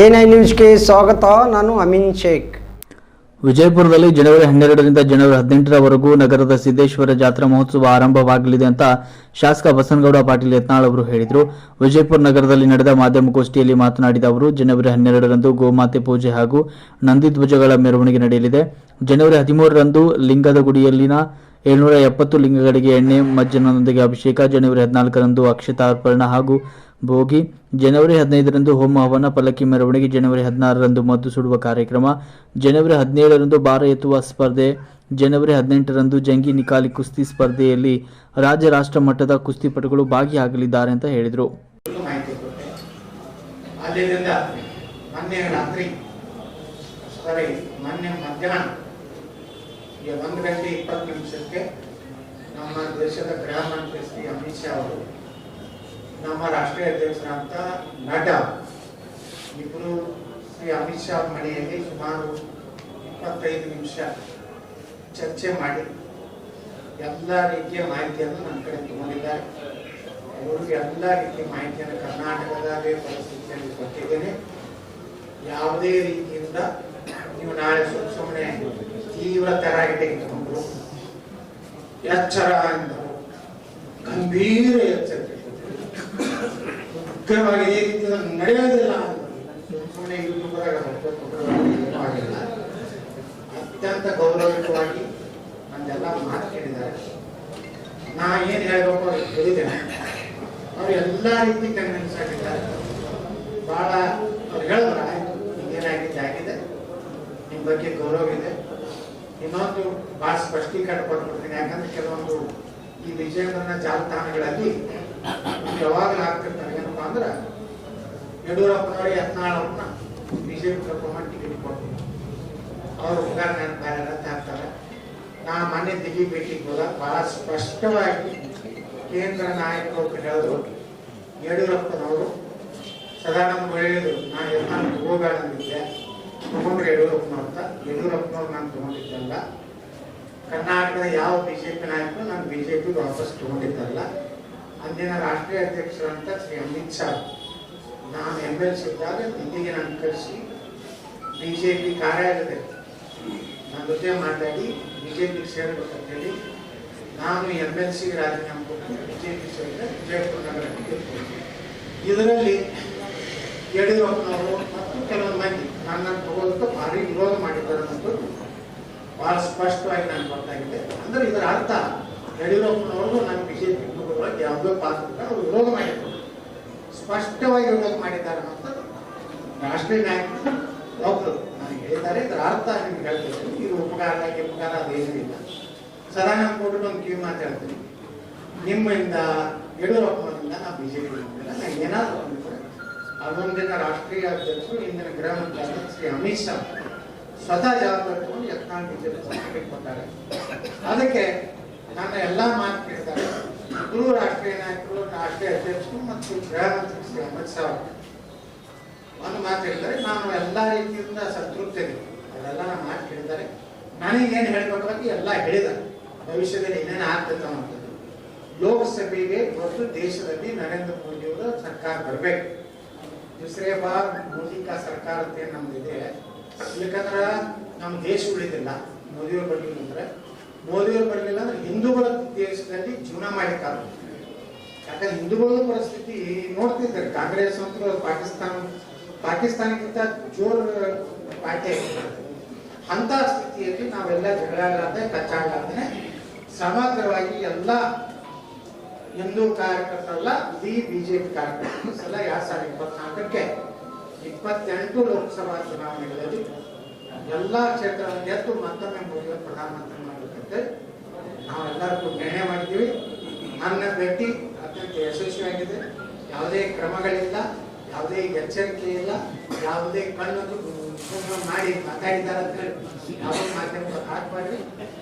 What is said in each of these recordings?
A ನ್ಯೂಸ್ಗೆ ಸ್ವಾಗತ, ನಾನು ಅಮಿನ್ ಶೇಖ್. ವಿಜಯಪುರದಲ್ಲಿ ಜನವರಿ ಹನ್ನೆರಡರಿಂದ ಜನವರಿ ಹದಿನೆಂಟರವರೆಗೂ ನಗರದ ಸಿದ್ದೇಶ್ವರ ಜಾತ್ರಾ ಮಹೋತ್ಸವ ಆರಂಭವಾಗಲಿದೆ ಅಂತ ಶಾಸಕ ಬಸನಗೌಡ ಪಾಟೀಲ್ ಯತ್ನಾಳ್ ಅವರು ಹೇಳಿದರು. ವಿಜಯಪುರ ನಗರದಲ್ಲಿ ನಡೆದ ಮಾಧ್ಯಮಗೋಷ್ಠಿಯಲ್ಲಿ ಮಾತನಾಡಿದ ಅವರು, ಜನವರಿ ಹನ್ನೆರಡರಂದು ಗೋಮಾತೆ ಪೂಜೆ ಹಾಗೂ ನಂದಿಧ್ವಜಗಳ ಮೆರವಣಿಗೆ ನಡೆಯಲಿದೆ. ಜನವರಿ ಹದಿಮೂರರಂದು ಲಿಂಗದ ಗುಡಿಯಲ್ಲಿನ ಏಳ್ನೂರ ಎಪ್ಪತ್ತು ಲಿಂಗಗಳಿಗೆ ಎಣ್ಣೆ, ಮಜ್ಜನದೊಂದಿಗೆ ಅಭಿಷೇಕ, ಜನವರಿ ಹದಿನಾಲ್ಕರಂದು ಅಕ್ಷತಾರ್ಪಣ ಹಾಗೂ ಭೋಗಿ. ಜನವರಿ ಹದಿನೈದರಂದು ಹೋಮ, ಹವನ, ಪಲ್ಲಕ್ಕಿ ಮೆರವಣಿಗೆ, ಜನವರಿ ಹದಿನಾರರಂದು ಮದ್ದು ಸುಡುವ ಕಾರ್ಯಕ್ರಮ, ಜನವರಿ ಹದಿನೇಳರಂದು ಭಾರ ಎತ್ತುವ ಸ್ಪರ್ಧೆ, ಜನವರಿ ಹದಿನೆಂಟರಂದು ಜಂಗಿ ನಿಕಾಲಿ ಕುಸ್ತಿ ಸ್ಪರ್ಧೆಯಲ್ಲಿ ರಾಜ್ಯ ರಾಷ್ಟ್ರ ಮಟ್ಟದ ಕುಸ್ತಿಪಟುಗಳು ಭಾಗಿಯಾಗಲಿದ್ದಾರೆ ಅಂತ ಹೇಳಿದರು. ನಮ್ಮ ದೇಶದ ಗೃಹ ಮಂತ್ರಿ ಶ್ರೀ ಅಮಿತ್ ಶಾ ಅವರು ನಮ್ಮ ರಾಷ್ಟ್ರೀಯ ಅಧ್ಯಕ್ಷರಾದಂಥ ನಡ್ಡಾ ಇಬ್ಬರು ಶ್ರೀ ಅಮಿತ್ ಶಾ ಮನೆಯಲ್ಲಿ ಸುಮಾರು ಇಪ್ಪತ್ತೈದು ನಿಮಿಷ ಚರ್ಚೆ ಮಾಡಿ ಎಲ್ಲ ರೀತಿಯ ಮಾಹಿತಿಯನ್ನು ನನ್ನ ಕಡೆ ತಗೊಂಡಿದ್ದಾರೆ ಅವರು ಎಲ್ಲ ರೀತಿಯ ಮಾಹಿತಿಯನ್ನು ಕರ್ನಾಟಕದಾಗೇ ಪರಿಸ್ಥಿತಿಯಲ್ಲಿ ಕೊಟ್ಟಿದ್ದೇನೆ ಯಾವುದೇ ರೀತಿಯಿಂದ ನೀವು ನಾಳೆ ಸುಮ್ ಸುಮ್ಮನೆ ತೀವ್ರ ತರಾಗಿ ತೆಗೆದುಕೊಂಡ್ರು ಎಚ್ಚರ ಎಂದರು ಗಂಭೀರ ಕೊಟ್ಟರು. ರೀತಿಯಲ್ಲಿ ನಡೆಯೋದಿಲ್ಲ ಸುಮ್ ಸುಮ್ಮನೆ ಆಗಿಲ್ಲ. ಅತ್ಯಂತ ಗೌರವಯುತವಾಗಿ ನಂದೆಲ್ಲ ಮಾತು ಕೇಳಿದ್ದಾರೆ ನಾ ಏನ್ ಹೇಳ್ಬೇಕು ಹೇಳಿದ್ದೇನೆ ಅವ್ರು ಎಲ್ಲ ರೀತಿ ಕನ್ವಿನ್ಸ್ ಆಗಿದ್ದಾರೆ. ಬಹಳ ಅವ್ರು ಹೇಳಿದ್ರ ಆಯ್ತು ಏನಾಗಿದೆ ಆಗಿದೆ. ನಿಮ್ ಬಗ್ಗೆ ಗೌರವ ಇದೆ. ಇನ್ನೊಂದು ಬಹಳ ಸ್ಪಷ್ಟೀಕರಣ ಕೊಟ್ಬಿಡ್ತೀನಿ. ಯಾಕಂದ್ರೆ ಕೆಲವೊಂದು ಈ ವಿಜಯನಗರ ಜಾಲತಾಣಗಳಲ್ಲಿ ಯಾವಾಗಲೂ ಆಗ್ತಿರ್ತಾರೆ ಏನಪ್ಪಾ ಅಂದ್ರೆ ಯಡಿಯೂರಪ್ಪನವರು ಯತ್ನಾಳವ್ರನ್ನ ಬಿಜೆಪಿ ಕರ್ಕೊಂಡ್ಬಂದು ಟಿಕೆಟ್ ಕೊಡ್ತೀನಿ ಅವ್ರು ಉದಾಹರಣೆ ಬೇರೆ ಅಂತ ಹಾಕ್ತಾರೆ ನಾ ಮೊನ್ನೆ ದಿಲ್ಲಿ ಭೇಟಿಗೆ ಹೋದಾಗ ಬಹಳ ಸ್ಪಷ್ಟವಾಗಿ ಕೇಂದ್ರ ನಾಯಕರು ಹೇಳಿದ್ರು. ಯಡಿಯೂರಪ್ಪನವರು, ಸದಾ ನಮ್ಗೆ ಹೇಳಿದ್ರು ನಾನು ಯತ್ನಾಳ ತಗೋಬೇಡ ಅಂದಿದ್ದೆ. ತಗೊಂಡ್ರೆ ಯಡಿಯೂರಪ್ಪನವ್ರ ಅಂತ, ಯಡಿಯೂರಪ್ಪನವ್ರು ನಾನು ತಗೊಂಡಿದ್ದಲ್ಲ. ಕರ್ನಾಟಕದ ಯಾವ ಬಿಜೆಪಿ ನಾಯಕರು ನಾನು ಬಿಜೆಪಿ ವಾಪಸ್ ತಗೊಂಡಿದ್ದಲ್ಲ. ಅಂದಿನ ರಾಷ್ಟ್ರೀಯ ಅಧ್ಯಕ್ಷರಂತ ಶ್ರೀ ಅಮಿತ್ ಶಾ ನಾನು ಎಂ ಎಲ್ ಸಿ ಇದ್ದಾಗ ದಿಲ್ಲಿಗೆ ನಾನು ಕರೆಸಿ ಬಿಜೆಪಿ ಕಾರ್ಯಾಲಯದಲ್ಲಿ ನನ್ನ ಜೊತೆ ಮಾತಾಡಿ ಬಿ ಬಿಜೆಪಿ ಸೇರಬೇಕಂತ ಹೇಳಿ ನಾನು ಎಂ ಎಲ್ ಸಿ ರಾಜೀನಾಮೆ ಕೊಟ್ಟು ಪಿ ಸೇರಿದ್ರೆ ವಿಜಯಪುರ ನಗರಕ್ಕೆ. ಇದರಲ್ಲಿ ಯಡಿಯೂರಪ್ಪನವರು ಮತ್ತು ಕೆಲವೊಂದು ಮಂದಿ ನನ್ನನ್ನು ತಗೋದಕ್ಕೆ ಭಾರಿ ವಿರೋಧ ಮಾಡಿದ್ದಾರೆ ಅನ್ನೋದು ಭಾಳ ಸ್ಪಷ್ಟವಾಗಿ ನಾನು ಗೊತ್ತಾಗಿದೆ ಅಂದರೆ ಇದರ ಅರ್ಥ ಯಡಿಯೂರಪ್ಪನವರು ನಮ್ಮ ಬಿಜೆಪಿ ಕುಟುಂಬದೊಳಗೆ ಯಾವುದೋ ಪಾತ್ರ ಅವರು ವಿರೋಧ ಮಾಡಿದ್ರು. ಸ್ಪಷ್ಟವಾಗಿ ವಿರೋಧ ಮಾಡಿದ್ದಾರೆ ಅಂತ ರಾಷ್ಟ್ರೀಯ ನಾಯಕರು ಡಾಕ್ಟರ್ ನನಗೆ ಹೇಳ್ತಾರೆ ಇದರ ಅರ್ಥ ನಿಮ್ಗೆ ಹೇಳ್ತೀನಿ. ಇದು ಉಪಕಾರ ಉಪಕಾರ ಏನೂ ಇಲ್ಲ. ಸದಾ ನಾನು ಕೊಟ್ಟು ಒಂದು ಕಿವಿ ಮಾತಾಡ್ತೀನಿ. ನಿಮ್ಮಿಂದ ಯಡಿಯೂರಪ್ಪನಿಂದ ನಾ ಬಿಜೆಪಿ ನಾನು ಏನಾದರೂ ಅಂದ್ಕೊಂಡೆ ಅದೊಂದಿನ ರಾಷ್ಟ್ರೀಯ ಅಧ್ಯಕ್ಷರು ಇಂದಿನ ಗೃಹ ಮಂತ್ರಿ ಶ್ರೀ ಅಮಿತ್ ಶಾ, ಸ್ವತಃ ಜವಾಬ್ದಾರಿ ತಗೊಂಡು ಯತ್ನಾಳ್ ಬಿಜೆಪಿ ಕೊಟ್ಟಾರೆ. ಅದಕ್ಕೆ ನನ್ನ ಎಲ್ಲ ಮಾತು ಕೇಳ್ತಾರೆ. ಇಬ್ಬರು ರಾಷ್ಟ್ರೀಯ ನಾಯಕರು, ರಾಷ್ಟ್ರೀಯ ಅಧ್ಯಕ್ಷರು ಮತ್ತು ಗೃಹ ಮಂತ್ರಿ ಶ್ರೀ ಅಮಿತ್ ಶಾ ಒಂದು ಮಾತು ಹೇಳಿದರೆ ನಾನು ಎಲ್ಲ ರೀತಿಯಿಂದ ಸಂತೃಪ್ತಿ ಅವರೆಲ್ಲ ನಮ್ಮ ಮಾತು ಕೇಳಿದ್ದಾರೆ ನನಗೇನು ಏನು ಅಂತ ಎಲ್ಲ ಹೇಳಿದ ಭವಿಷ್ಯದಲ್ಲಿ ಏನೇನು ಆಗ್ತದೆ ಅನ್ನೋದು ಲೋಕಸಭೆಗೆ ಮತ್ತು ದೇಶದಲ್ಲಿ ನರೇಂದ್ರ ಮೋದಿಯವರ ಸರ್ಕಾರ ಬರಬೇಕು. ದುಸರೇ ಬಾರ್ ಮೋದಿ ಕಾ ಸರ್ಕಾರ ಅಂತ ಏನು ನಮ್ದಿದೆ. ಯಾಕಂದ್ರೆ ನಮ್ಮ ದೇಶ ಉಳಿದಿಲ್ಲ. ಮೋದಿಯವ್ರ ಬಗ್ಗೆ ಅಂದ್ರೆ ಮೋದಿಯವ್ರು ಬರಲಿಲ್ಲ ಅಂದ್ರೆ ಹಿಂದೂಗಳ ದೇಶದಲ್ಲಿ ಜೀವನ ಮಾಡಿದ್ದಾರೆ ಯಾಕಂದ್ರೆ ಹಿಂದೂಗಳ ಪರಿಸ್ಥಿತಿ ನೋಡ್ತಿದ್ದಾರೆ ಕಾಂಗ್ರೆಸ್ ಅಂತೂ ಪಾಕಿಸ್ತಾನ, ಪಾಕಿಸ್ತಾನಕ್ಕಿಂತ ಜೋರ್ ಪಾರ್ಟಿ ಅಂತ ಸ್ಥಿತಿಯಲ್ಲಿ ನಾವೆಲ್ಲ ಜಗಳಾಡಲಾರ್ದೆ, ಕಚ್ಚಾಡಲಾರ್ದೆ, ಸಮಗ್ರವಾಗಿ ಎಲ್ಲ ಹಿಂದೂ ಕಾರ್ಯಕರ್ತರಲ್ಲ, ಇಡೀ ಬಿಜೆಪಿ ಕಾರ್ಯಕರ್ತರು ಸಲ ಎರಡ್ ಸಾವಿರದ ಇಪ್ಪತ್ನಾಲ್ಕಕ್ಕೆ ಇಪ್ಪತ್ತೆಂಟು ಲೋಕಸಭಾ ಚುನಾವಣೆಗಳಲ್ಲಿ ಎಲ್ಲ ಕ್ಷೇತ್ರಗಳನ್ನು ಗೆದ್ದು ಮತ್ತೊಮ್ಮೆ ಮೋದಿ ಪ್ರಧಾನಮಂತ್ರಿ ಮಾಡಬೇಕಂತೆ ನಾವೆಲ್ಲರಿಗೂ ನಿರ್ಣಯ ಮಾಡ್ತೀವಿ. ನನ್ನ ಭೇಟಿ ಅತ್ಯಂತ ಯಶಸ್ವಿಯಾಗಿದೆ. ಯಾವುದೇ ಕ್ರಮಗಳಿಲ್ಲ ಯಾವುದೇ ಎಚ್ಚರಿಕೆ ಇಲ್ಲ ಯಾವುದೇ ಕಣ್ಣು ಮಾಡಿ ಮಾತಾಡಿದ್ದಾರೆ ಅಂತ ಹೇಳಿ ಯಾವುದೇ ಮಾಧ್ಯಮ ಹಾಕ್ಬಾರ್ದು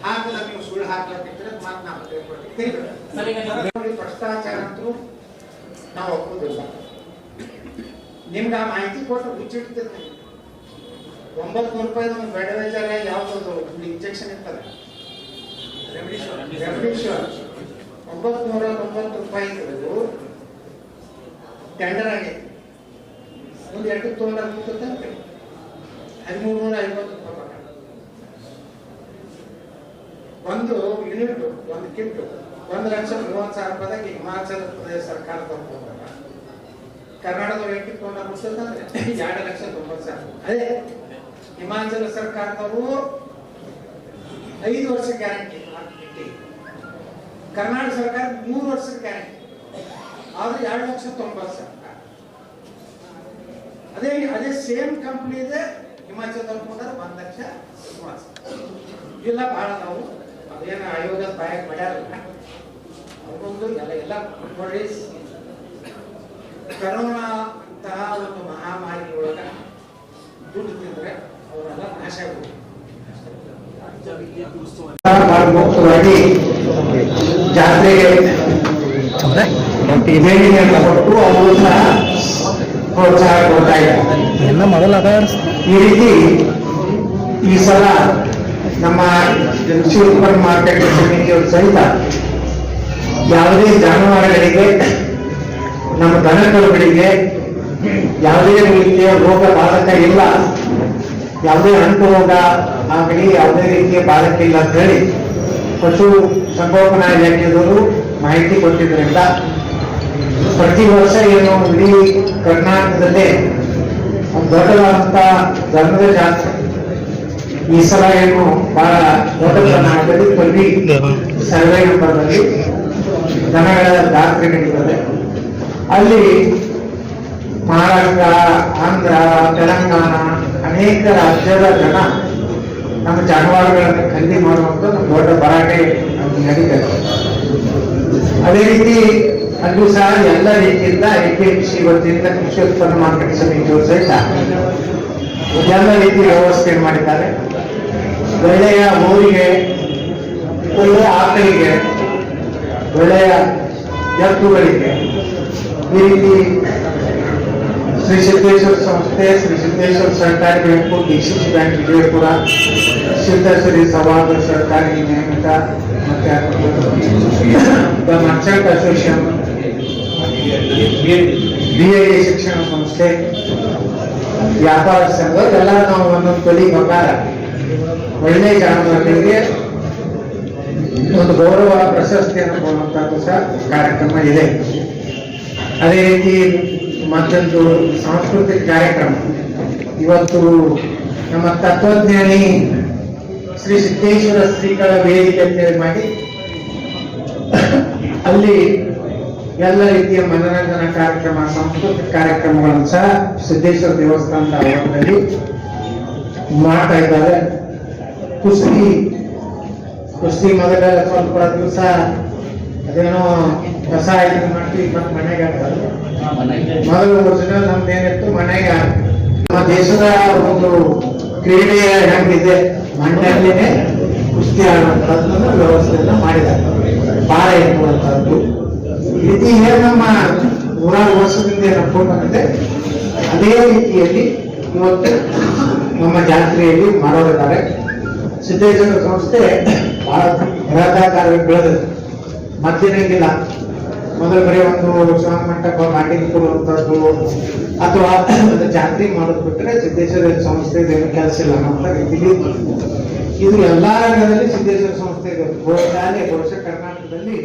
ಹಾಕಲ್ಲ ನೀವು ಸುಳ್ಳು ಹಾಕ್ಬೇಕಿದ್ರೆ ಮಾತು ನಾವು ತಿಳ್ಕೊಳ್ತೀವಿ ಭ್ರಷ್ಟಾಚಾರ ಅಂತೂ ನಾವು ಒಪ್ಪುದಿಲ್ಲ. ನಿಮ್ಗೆ ಆ ಮಾಹಿತಿ ಕೊಟ್ಟು ಹುಚ್ಚಿಡ್ತಿರ್ತೀನಿ ಒಂಬತ್ತು ನೂರು ರೂಪಾಯಿ ನಮ್ಗೆ ಬೆಡವೇಜಾರ ಯಾವ್ದು ಇಂಜೆಕ್ಷನ್ ಇರ್ತದೆ. ರೆಮಿಡಿಶ್ವರ್ ಒಂಬತ್ತು ನೂರ ತೊಂಬತ್ತು ರೂಪಾಯಿ ಟೆಂಡರ್ ಆಗೈತಿ ಒಂದು ಎರಡು ತೊಗೊಂಡಾಗ ಕೂತಂತೆ ಹದಿಮೂರು ನೂರ ಐವತ್ತು ರೂಪಾಯಿ ಒಂದು ಯೂನಿಟ್ ಒಂದು ಕಿಟ್ ಒಂದು ಲಕ್ಷ ಮೂವತ್ತು ಸಾವಿರ ರೂಪಾಯಿದಾಗ ಹಿಮಾಚಲ ಪ್ರದೇಶ ಸರ್ಕಾರ ತಗೊಂಡಾಗ ಕರ್ನಾಟಕದ ವ್ಯಕ್ತಿ ತಗೊಂಡಾಗ ಕೂತಂದ್ರೆ ಎರಡು ಲಕ್ಷ ತೊಂಬತ್ತು ಸಾವಿರ ಅದೇ ಹಿಮಾಚಲ ಸರ್ಕಾರದವರು ಐದು ವರ್ಷ ಗ್ಯಾರಂಟಿ. ಕರ್ನಾಟಕ ಸರ್ಕಾರ ಮೂರು ವರ್ಷದ ಗ್ಯಾರಂಟಿ. ಆದ್ರೆ ಎರಡು ಲಕ್ಷ ತೊಂಬತ್ತು ಸಾವಿರ. ಅದೇ ಅದೇ ಸೇಮ್ ಕಂಪ್ನಿ ಇದೆ ಹಿಮಾಚಲದಲ್ಲಿ ಹೋದ್ರೆ ಒಂದ್ ಲಕ್ಷ. ಇಲ್ಲ ಬಹಳ ನಾವು ಅದೇನು ಆಯೋಗದ ಬಾಯಕ್ ಮಾಡ್ಯಾರಲ್ಲ ಅವ್ರಿಗೊಂದು ಎಲ್ಲ ಎಲ್ಲ ನೋಡಿ. ಕರೋನಾ ಅಂತಹ ಒಂದು ಮಹಾಮಾರಿ ಒಳಗ ದುಡ್ಡು ತಿಂದ್ರೆ ಅವರೆಲ್ಲ ನಾಶ ಆಗೋದು. ಮುಖ್ಯವಾಗಿ ಜಾತ್ರೆಗೆ ದೇಣಿಗೆಯನ್ನು ಕೊಟ್ಟು ಅವರು ಸಹ ಪ್ರೋತ್ಸಾಹ ಕೊಡ್ತಾ ಇದ್ದಾರೆ. ಈ ರೀತಿ ಈ ಸಲ ನಮ್ಮ ಉತ್ಪನ್ನ ಮಾರ್ಕೆಟ್ ಸಮಿತಿಯವರು ಸಹಿತ ಯಾವುದೇ ಜಾನುವಾರುಗಳಿಗೆ ನಮ್ಮ ದನಕರುಗಳಿಗೆ ಯಾವುದೇ ರೀತಿಯ ರೋಗ ಬಾಧಕ ಇಲ್ಲ. ಯಾವುದೇ ಅಂಟು ರೋಗ ಆಗಲಿ ಯಾವುದೇ ರೀತಿಯ ಬಾಧಕ ಇಲ್ಲ ಅಂತ ಹೇಳಿ ಪಶು ಸಂಗೋಪನಾ ಇಲಾಖೆಯವರು ಮಾಹಿತಿ ಕೊಟ್ಟಿದ್ದರಿಂದ ಪ್ರತಿ ವರ್ಷ ಏನು ಇಡೀ ಕರ್ನಾಟಕದಲ್ಲೇ ಒಂದು ದೊಡ್ಡದಾದಂತ ಧರ್ಮದ ಜಾತ್ರೆ. ಈ ಸಲ ಏನು ಬಹಳ ದೊಡ್ಡ ಪ್ರಮಾಣದಲ್ಲಿ ಕೊಲ್ಲಿ ಸರ್ವೆ ರೂಪದಲ್ಲಿ ದನಗಳ ಜಾತ್ರೆ ನಡೀತದೆ. ಅಲ್ಲಿ ಮಹಾರಾಷ್ಟ್ರ, ಆಂಧ್ರ, ತೆಲಂಗಾಣ ಅನೇಕ ರಾಜ್ಯದ ಜನ ನಮ್ಮ ಜಾನುವಾರುಗಳನ್ನು ಖರೀದಿ ಮಾಡುವಂತ ದೊಡ್ಡ ಭರಾಟೆ ನಡೀತದೆ ಅದೇ ರೀತಿ ಅಲ್ಲೂ ಸಹ ಎಲ್ಲ ರೀತಿಯಿಂದ ಎಪಿಎಂಸಿ ವತಿಯಿಂದ ಕೃಷಿ ಉತ್ಪನ್ನ ಮಾರುಕಟ್ಟೆ ಸಮಿತಿಯವರು ಸಹಿತ ಎಲ್ಲ ರೀತಿ ವ್ಯವಸ್ಥೆ ಮಾಡಿದ್ದಾರೆ. ಒಳ್ಳೆಯ ಊರಿಗೆ, ಒಳ್ಳೆಯ ಆಕಳಿಗೆ, ಒಳ್ಳೆಯ ಎತ್ತುಗಳಿಗೆ ಈ ರೀತಿ ಶ್ರೀ ಸಿದ್ದೇಶ್ವರ ಸಂಸ್ಥೆ ಶ್ರೀ ಸಿದ್ದೇಶ್ವರ ಸರ್ಕಾರಿ bank DCC bank Vijayapura Siddeshwari ಸಭಾದ ಸರ್ಕಾರಿ ನ್ಯಾಯಮಿತ ಮತ್ತೆ ದ ಮರ್ಚೆಂಟ್ ಅಸೋಸಿಯೇಷನ್ ಬಿಐ ಶಿಕ್ಷಣ ಸಂಸ್ಥೆ ವ್ಯಾಪಾರ ಸಂಘ ಎಲ್ಲ ನಾವು ಒಂದೊಂದು ತೊಲಿ ಪ್ರಕಾರ ಒಳ್ಳೆ ಜಾನುವಾರುಗಳಿಗೆ ಒಂದು ಗೌರವ, ಪ್ರಶಸ್ತಿಯನ್ನು ಕೊಡುವಂತದ್ದು ಸಹ ಕಾರ್ಯಕ್ರಮ ಇದೆ. ಅದೇ ರೀತಿ ಮತ್ತೊಂದು ಸಾಂಸ್ಕೃತಿಕ ಕಾರ್ಯಕ್ರಮ. ಇವತ್ತು ನಮ್ಮ ತತ್ವಜ್ಞಾನಿ ಶ್ರೀ ಸಿದ್ದೇಶ್ವರ ಶ್ರೀಗಳ ವೇದಿಕೆ ಅಂತೇಳಿ ಮಾಡಿ ಅಲ್ಲಿ ಎಲ್ಲ ರೀತಿಯ ಮನರಂಜನಾ ಕಾರ್ಯಕ್ರಮ, ಸಾಂಸ್ಕೃತಿಕ ಕಾರ್ಯಕ್ರಮಗಳನ್ನು ಸಹ ಸಿದ್ದೇಶ್ವರ ದೇವಸ್ಥಾನದ ಆವರಣದಲ್ಲಿ ಮಾಡ್ತಾ ಇದ್ದಾರೆ. ಕುಸ್ತಿ ಕುಸ್ತಿ ಮೊದಲ ಸ್ವಲ್ಪ ದಿವಸ ಅದೇನೋ ಕಸ ಇದು ಮಾಡ್ತೀವಿ ಮತ್ತೆ ಮನೆಗೆ ಹಾಕೋದು ಮೊದಲು ಒರಿಜಿನಲ್ ನಮ್ದು ಏನಿತ್ತು ಮನೆಗೆ ನಮ್ಮ ದೇಶದ ಒಂದು ಕ್ರೀಡೆ ಹೆಂಗಿದೆ ಮಣ್ಣಲ್ಲಿನೇ ಕುಸ್ತಿ ಆಡುವಂಥದ್ದನ್ನು ವ್ಯವಸ್ಥೆಯನ್ನ ಮಾಡಿದ್ದಾರೆ. ಎನ್ನುವಂತಹದ್ದು ಈ ರೀತಿ ಏನು ನಮ್ಮ ನೂರಾರು ವರ್ಷದಿಂದ ನಡ್ಕೊಂಡು ಬಂದಿದೆ. ಅದೇ ರೀತಿಯಲ್ಲಿ ಇವತ್ತು ನಮ್ಮ ಜಾತ್ರೆಯಲ್ಲಿ ಮಾಡೋರಿದ್ದಾರೆ. ಸಿದ್ದೇಶ್ವರ ಸಂಸ್ಥೆ ಬಹಳ ಬೃಹದಾಕಾರವಾಗಿ ಬೆಳೆದಿದೆ. ಮತ್ತಿರಂಗಿಲ್ಲ ಮೊದಲು ಬರೀ ಒಂದು ಶಿವನ ಮಂಟಪ ಬಾಡಿಗೆ ಕೊಡುವಂಥದ್ದು ಅಥವಾ ಒಂದು ಜಾತ್ರೆ ಮಾಡೋದು ಬಿಟ್ಟರೆ ಸಿದ್ದೇಶ್ವರ ಸಂಸ್ಥೆ ಏನು ಕೆಲಸ ಇಲ್ಲ ಅಂತ ಇದು ಎಲ್ಲಾ ರಂಗದಲ್ಲಿ ಸಿದ್ದೇಶ್ವರ ಸಂಸ್ಥೆ ಇದೆ. ವರ್ಷ ಕರ್ನಾಟಕದಲ್ಲಿ